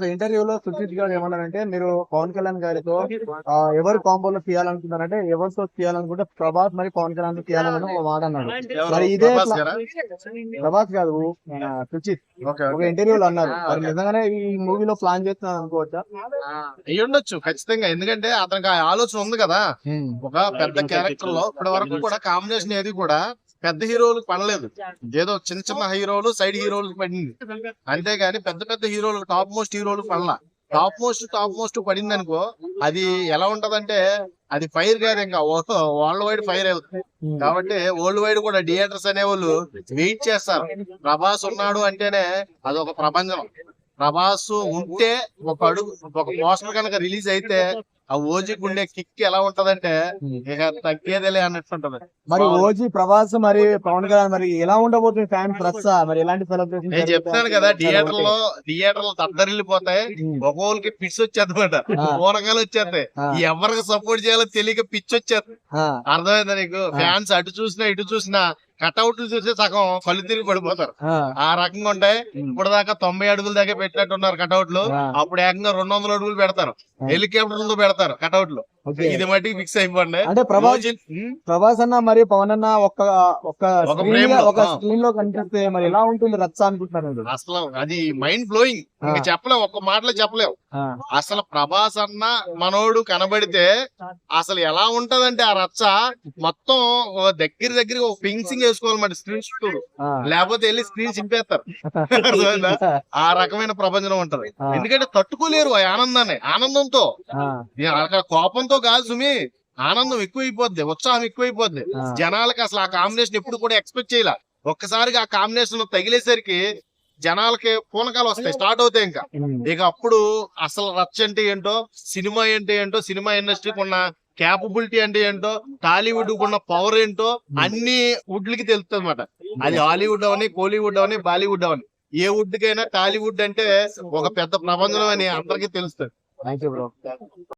ఒక ఇంటర్వ్యూలో సుచిత్ గారు ఏమన్నారంటే మీరు పవన్ కళ్యాణ్ గారితో ఎవరు కాంబోలో తీయాలనుకుంటారంటే ఎవరితో తీయాలనుకుంటే ప్రభాస్ మరి పవన్ కళ్యాణ్తో తీయాలని ఒక మాట అన్నాడు? మరి ఇదే ప్రభాస్ కాదు ఓకే ఒక ఇంటర్వ్యూలో అన్నారు. మరి నిజంగానే ఈ మూవీలో ప్లాన్ చేస్తున్నారు అనుకోవచ్చా? అయ్యి ఉండొచ్చు ఖచ్చితంగా. ఎందుకంటే అతనికి ఆలోచన ఉంది కదా. ఒక పెద్ద క్యారెక్టర్లో ఇప్పటి వరకు కూడా కాంబినేషన్ ఏది కూడా పెద్ద హీరోలకు పడలేదు ఏదో చిన్న చిన్న హీరోలు సైడ్ హీరోలకు పడింది. అంతేగాని పెద్ద పెద్ద హీరోలు టాప్ మోస్ట్ హీరోలు పడలా టాప్ మోస్ట్ టాప్ మోస్ట్ పడింది అనుకో అది ఎలా ఉంటదంటే అది ఫైర్ కాదు ఇంకా. వరల్డ్ వైడ్ ఫైర్ అవుతుంది కాబట్టి వరల్డ్ వైడ్ కూడా థియేటర్స్ అనేవాళ్ళు వెయిట్ చేస్తారు. ప్రభాస్ ఉన్నాడు అంటేనే అది ఒక ప్రపంచం. ప్రభాస్ ఉంటే ఒక అడుగు ఒక పోస్టర్ కనుక రిలీజ్ అయితే ఆ ఓజీకి ఉండే కిక్ ఎలా ఉంటదంటే ఇక తగ్గేదేలే అన్నట్టు ఉంటది మరి ఓజీ ప్రభాస్ మరి పవన్ కళ్యాణ్ మరి ఎలా ఉండబోతుంది ఫ్యాన్ ప్రస్స మరి ఎలాంటి సెలబ్రేషన్ నేను చెప్తాను కదా థియేటర్లో థియేటర్లు దద్దరిల్లిపోతాయి ఒక్కొక్కరికి పిచ్చి వచ్చేద్దమాట ఆ. పూరకాలు వచ్చేస్తాయి. ఎవరికి సపోర్ట్ చేయాలో తెలియక పిచ్చి వచ్చేస్తుంది అర్థమైందా నీకు? ఫ్యాన్స్ అటు చూసినా ఇటు చూసినా కట్అవుట్లు చూసి సగం కళ్ళు తిరిగి పడిపోతారు. ఆ. రకంగా ఉంటాయి. ఇప్పుడు దాకా తొంభై అడుగుల దాకా పెట్టినట్టు ఉన్నారు కట్అవుట్లు. అప్పుడు ఏకంగా రెండు వందల అడుగులు పెడతారు. హెలికాప్టర్లతో పెడతారు కట్అవుట్లు ఇది మట్టికి ఫిక్స్ అయిపోండి అంటే ప్రభాస్ ప్రభాస్ అన్న మరి పవన్ అన్న ఒక ఒక ఒక. స్క్రీన్లో. కనిపిస్తే మరి ఎలా ఉంటుంది రచ్చ అనుకుంటున్నారు? అసలు అది మైండ్ బ్లోయింగ్ ఇంకా ఆ. చెప్పలేం. ఒక్క మాటలో చెప్పలేం. ఆ, అసలు ప్రభాస్ అన్న మనోడు కనబడితే అసలు ఎలా ఉంటదంటే ఆ రచ్చ మొత్తం దగ్గర దగ్గర ఒక ఫింగ్సింగ్ వేసుకోవాలన్నమాట స్క్రీన్ చుట్టూ. లేకపోతే వెళ్ళి స్క్రీన్ చింపేస్తారు? ఆ రకమైన ప్రపంచం ఉంటది. ఎందుకంటే తట్టుకోలేరు ఆ ఆనందాన్ని ఆనందంతో అక్కడ కోపంతో కాదు సుమి ఆనందం ఎక్కువైపోద్ది ఉత్సాహం ఎక్కువైపోద్ది. జనాలకి అసలు ఆ కాంబినేషన్ ఎప్పుడు కూడా ఎక్స్పెక్ట్ చేయాల ఒక్కసారిగా ఆ కాంబినేషన్ తగిలేసరికి జనాలకి పూనకాలు వస్తాయి స్టార్ట్ అవుతాయి ఇంకా. ఇక అప్పుడు అసలు రచ్చ అంటే ఏంటో సినిమా అంటే ఏంటో సినిమా ఇండస్ట్రీకి ఉన్న క్యాపబిలిటీ అంటే ఏంటో టాలీవుడ్ ఉన్న పవర్ ఏంటో అన్ని వుడ్లకి తెలుస్తుంది అనమాట అది హాలీవుడ్ అవని కోలీవుడ్ అవని బాలీవుడ్ అవని. ఏ వుడ్ కైనా టాలీవుడ్ అంటే ఒక పెద్ద ప్రపంచం అని అందరికీ తెలుస్తుంది.